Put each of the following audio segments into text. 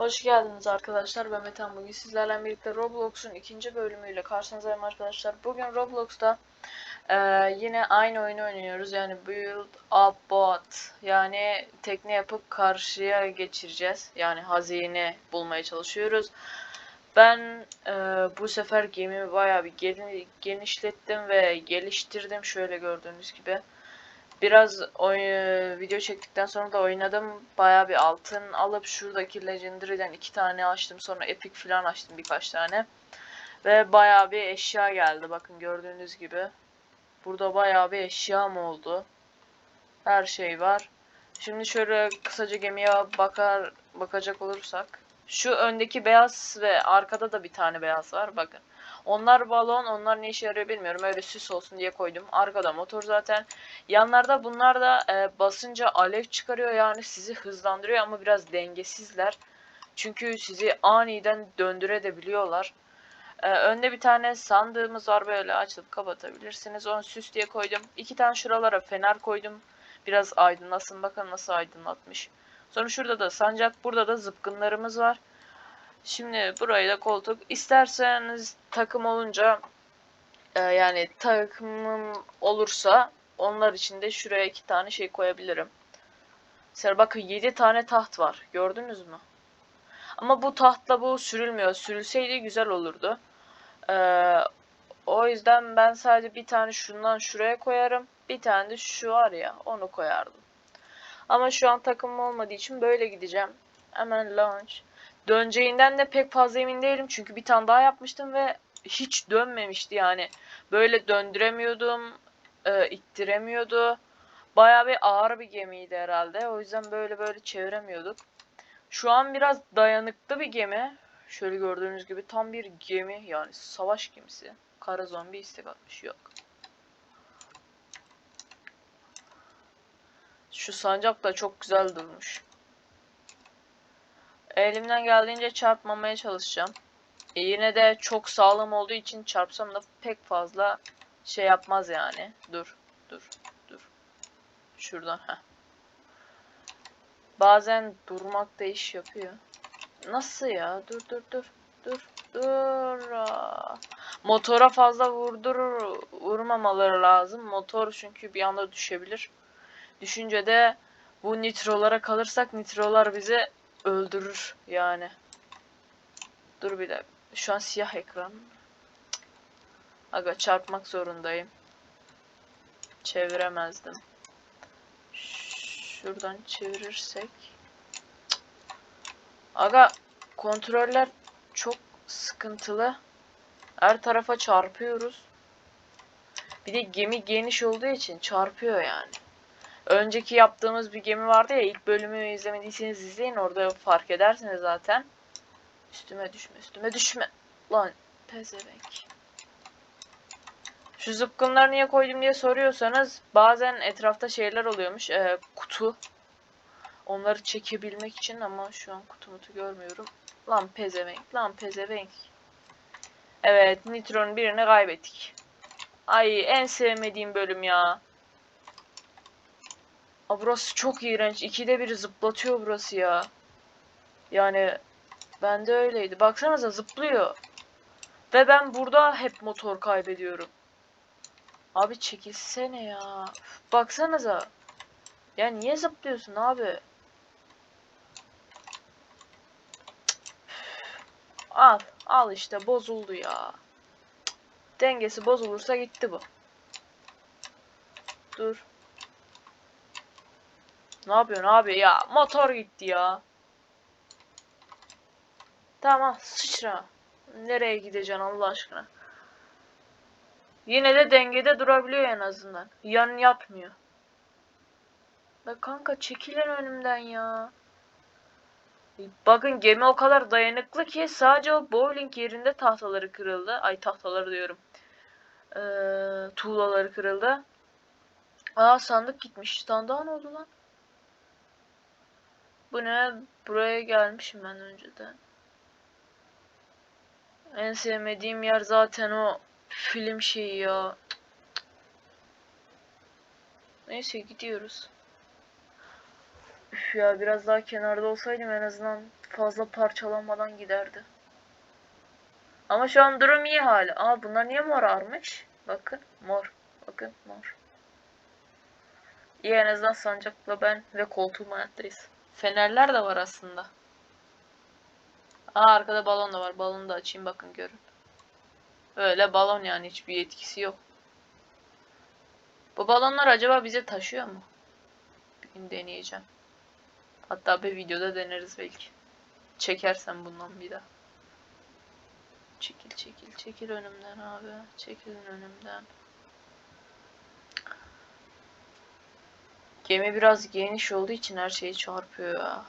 Hoş geldiniz arkadaşlar. Ben Metan. Bugün sizlerle birlikte Roblox'un ikinci bölümüyle karşınızdayım arkadaşlar. Bugün Roblox'ta eee, yine aynı oyunu oynuyoruz. Yani Build a Boat. Yani tekne yapıp karşıya geçireceğiz. Yani hazine bulmaya çalışıyoruz. Ben eee, bu sefer gemimi bayağı bir geni- genişlettim ve geliştirdim. Şöyle gördüğünüz gibi. Biraz oy- video çektikten sonra da oynadım. Bayağı bir altın alıp şuradaki Legendary'den iki tane açtım. Sonra Epic falan açtım birkaç tane. Ve bayağı bir eşya geldi. Bakın gördüğünüz gibi. Burada bayağı bir eşyam oldu. Her şey var. Şimdi şöyle kısaca gemiye bakar bakacak olursak. Şu öndeki beyaz ve arkada da bir tane beyaz var. Bakın. Onlar balon, onlar ne işe yarıyor bilmiyorum. Öyle süs olsun diye koydum. Arkada motor zaten. Yanlarda bunlar da e, basınca alev çıkarıyor yani sizi hızlandırıyor ama biraz dengesizler. Çünkü sizi aniden döndürebiliyorlar. E, önde bir tane sandığımız var böyle açıp kapatabilirsiniz. Onu süs diye koydum. İki tane şuralara fener koydum. Biraz aydınlasın bakın nasıl aydınlatmış. Sonra şurada da sancak burada da zıpkınlarımız var. Şimdi burayı da koltuk. İsterseniz takım olunca e, yani takımım olursa onlar için de şuraya iki tane şey koyabilirim. Mesela bakın 7 tane taht var. Gördünüz mü? Ama bu tahtla bu sürülmüyor. Sürülseydi güzel olurdu. Ee, o yüzden ben sadece bir tane şundan şuraya koyarım. Bir tane de şu var ya onu koyardım. Ama şu an takımım olmadığı için böyle gideceğim. Hemen launch. Döneceğinden de pek fazla emin değilim. Çünkü bir tane daha yapmıştım ve hiç dönmemişti yani. Böyle döndüremiyordum. E, ittiremiyordu. Bayağı bir ağır bir gemiydi herhalde. O yüzden böyle böyle çeviremiyorduk. Şu an biraz dayanıklı bir gemi. Şöyle gördüğünüz gibi tam bir gemi yani savaş gemisi. Kara zombi istek atmış yok. Şu sancak da çok güzel durmuş. Elimden geldiğince çarpmamaya çalışacağım. E yine de çok sağlam olduğu için çarpsam da pek fazla şey yapmaz yani. Dur, dur, dur. Şuradan ha. Bazen durmak da iş yapıyor. Nasıl ya? Dur, dur, dur. Dur, dur. Motora fazla vurdurur, vurmamaları lazım. Motor çünkü bir anda düşebilir. Düşünce de bu nitrolara kalırsak nitrolar bizi öldürür yani. Dur bir dakika. Şu an siyah ekran. Aga çarpmak zorundayım. Çeviremezdim. Şuradan çevirirsek. Aga kontroller çok sıkıntılı. Her tarafa çarpıyoruz. Bir de gemi geniş olduğu için çarpıyor yani. Önceki yaptığımız bir gemi vardı ya ilk bölümü izlemediyseniz izleyin orada fark edersiniz zaten. Üstüme düşme üstüme düşme. Lan pezevenk. Şu zıpkınları niye koydum diye soruyorsanız bazen etrafta şeyler oluyormuş. Ee, kutu. Onları çekebilmek için ama şu an kutu mutu görmüyorum. Lan pezevenk lan pezevenk. Evet Nitron birini kaybettik. Ay en sevmediğim bölüm ya. Aa, burası çok iğrenç. İkide bir zıplatıyor burası ya. Yani bende öyleydi. Baksanıza zıplıyor. Ve ben burada hep motor kaybediyorum. Abi çekilsene ya. Baksanıza. Ya niye zıplıyorsun abi? Al. Al işte bozuldu ya. Dengesi bozulursa gitti bu. Dur. Ne yapıyorsun abi ya? Motor gitti ya. Tamam sıçra. Nereye gideceksin Allah aşkına? Yine de dengede durabiliyor en azından. Yan yatmıyor. Be kanka çekilin önümden ya. Bakın gemi o kadar dayanıklı ki sadece o bowling yerinde tahtaları kırıldı. Ay tahtaları diyorum. Ee, tuğlaları kırıldı. Aa sandık gitmiş. Sandığa ne oldu lan? Bu ne? Buraya gelmişim ben önceden. En sevmediğim yer zaten o film şeyi ya. Neyse gidiyoruz. Üf ya biraz daha kenarda olsaydım en azından fazla parçalanmadan giderdi. Ama şu an durum iyi hali. Aa bunlar niye mor armış? Bakın mor. Bakın mor. İyi en azından sancakla ben ve koltuğum hayattayız. Fenerler de var aslında. Aa arkada balon da var. Balonu da açayım bakın görün. Öyle balon yani hiçbir etkisi yok. Bu balonlar acaba bize taşıyor mu? Bir gün deneyeceğim. Hatta bir videoda deneriz belki. Çekersem bundan bir daha. Çekil çekil çekil önümden abi. Çekilin önümden. Gemi biraz geniş olduğu için her şeyi çarpıyor ya.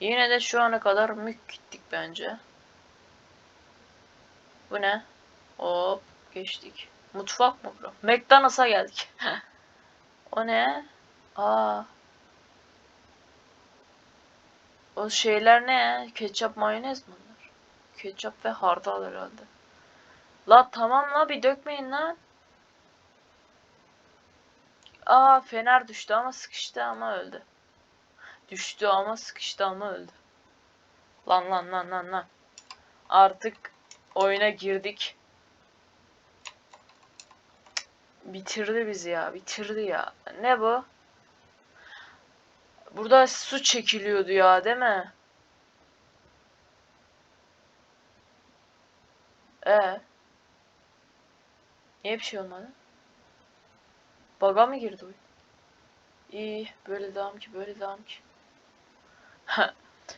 Yine de şu ana kadar mük gittik bence. Bu ne? Hop geçtik. Mutfak mı bro? McDonald's'a geldik. o ne? Aa. O şeyler ne? Ketçap mayonez bunlar? Ketçap ve hardal herhalde. La tamam la bir dökmeyin lan. Aa fener düştü ama sıkıştı ama öldü. Düştü ama sıkıştı ama öldü. Lan lan lan lan lan. Artık oyuna girdik. Bitirdi bizi ya. Bitirdi ya. Ne bu? Burada su çekiliyordu ya değil mi? Ee? Niye bir şey olmadı? Baga mı girdi oyun? İyi. Böyle devam ki. Böyle devam ki.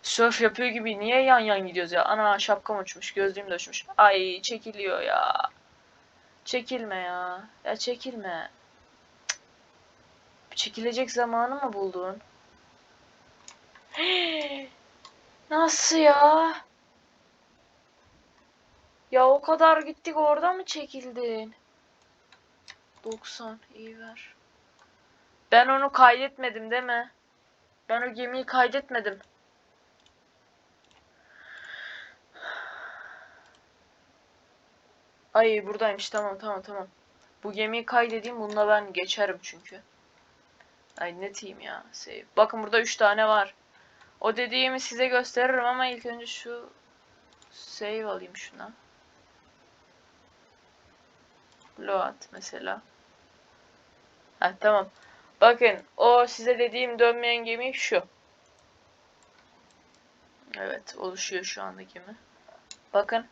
Surf yapıyor gibi niye yan yan gidiyoruz ya? Ana şapkam uçmuş. Gözlüğüm de uçmuş. Ay çekiliyor ya. Çekilme ya. Ya çekilme. Cık. Çekilecek zamanı mı buldun? Nasıl ya? Ya o kadar gittik orada mı çekildin? 90 iyi ver. Ben onu kaydetmedim değil mi? Ben o gemiyi kaydetmedim. Ay buradaymış tamam tamam tamam. Bu gemiyi kaydedeyim bununla ben geçerim çünkü. Ay ne diyeyim ya save. Bakın burada 3 tane var. O dediğimi size gösteririm ama ilk önce şu save alayım şuna. Load mesela. Ha tamam. Bakın o size dediğim dönmeyen gemi şu. Evet oluşuyor şu anda gemi. Bakın.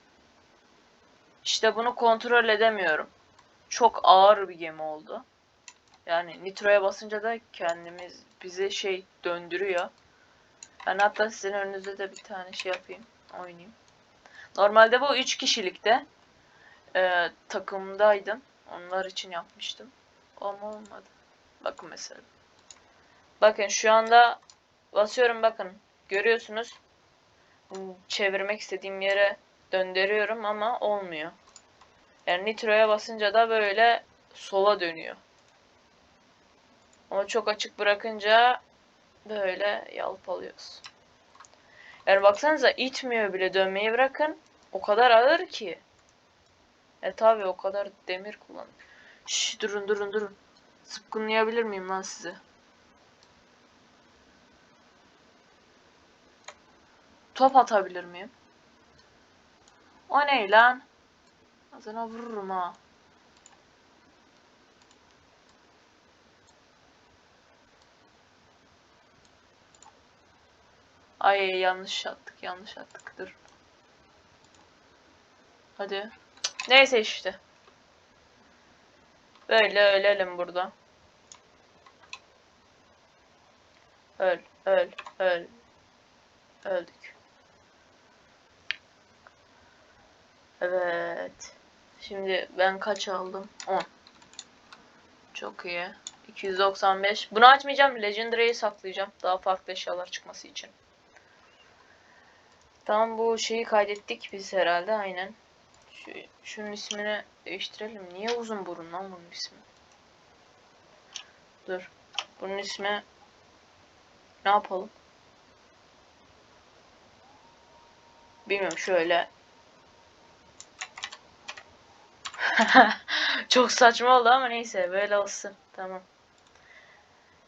İşte bunu kontrol edemiyorum. Çok ağır bir gemi oldu. Yani nitroya basınca da kendimiz bize şey döndürüyor. Ben hatta sizin önünüzde de bir tane şey yapayım. Oynayayım. Normalde bu 3 kişilikte e, takımdaydım. Onlar için yapmıştım. Ama olmadı. Bakın mesela. Bakın şu anda basıyorum bakın. Görüyorsunuz. Çevirmek istediğim yere döndürüyorum ama olmuyor. Yani nitroya basınca da böyle sola dönüyor. Ama çok açık bırakınca böyle yalpalıyoruz. Yani baksanıza itmiyor bile dönmeyi bırakın. O kadar ağır ki. E tabi o kadar demir kullan. Şş, durun durun durun. Zıpkınlayabilir miyim lan sizi? Top atabilir miyim? O ne lan? Sana vururum ha. Ay yanlış attık yanlış attık dur. Hadi. Neyse işte. Böyle ölelim burada. Öl, öl, öl. Öldük. Evet. Şimdi ben kaç aldım? 10. Çok iyi. 295. Bunu açmayacağım. Legendary'i saklayacağım. Daha farklı eşyalar çıkması için. Tamam bu şeyi kaydettik biz herhalde aynen. Şu, şunun ismini değiştirelim. Niye uzun burun lan bunun ismi? Dur. Bunun ismi ne yapalım? Bilmiyorum şöyle. Çok saçma oldu ama neyse böyle olsun. Tamam.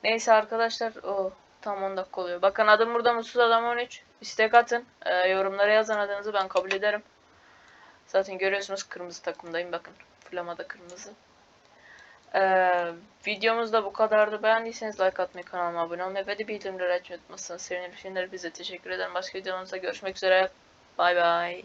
Neyse arkadaşlar o Tam 10 dakika oluyor. Bakın adım burada Mutsuz Adam 13. İstek atın. Ee, yorumlara yazın adınızı ben kabul ederim. Zaten görüyorsunuz kırmızı takımdayım bakın. Flamada kırmızı. Ee, videomuz da bu kadardı. Beğendiyseniz like atmayı, kanalıma abone olmayı ve de bildirimleri açmayı unutmazsanız sevinirim. Şimdilik bize teşekkür ederim. Başka videomuzda görüşmek üzere. Bay bay.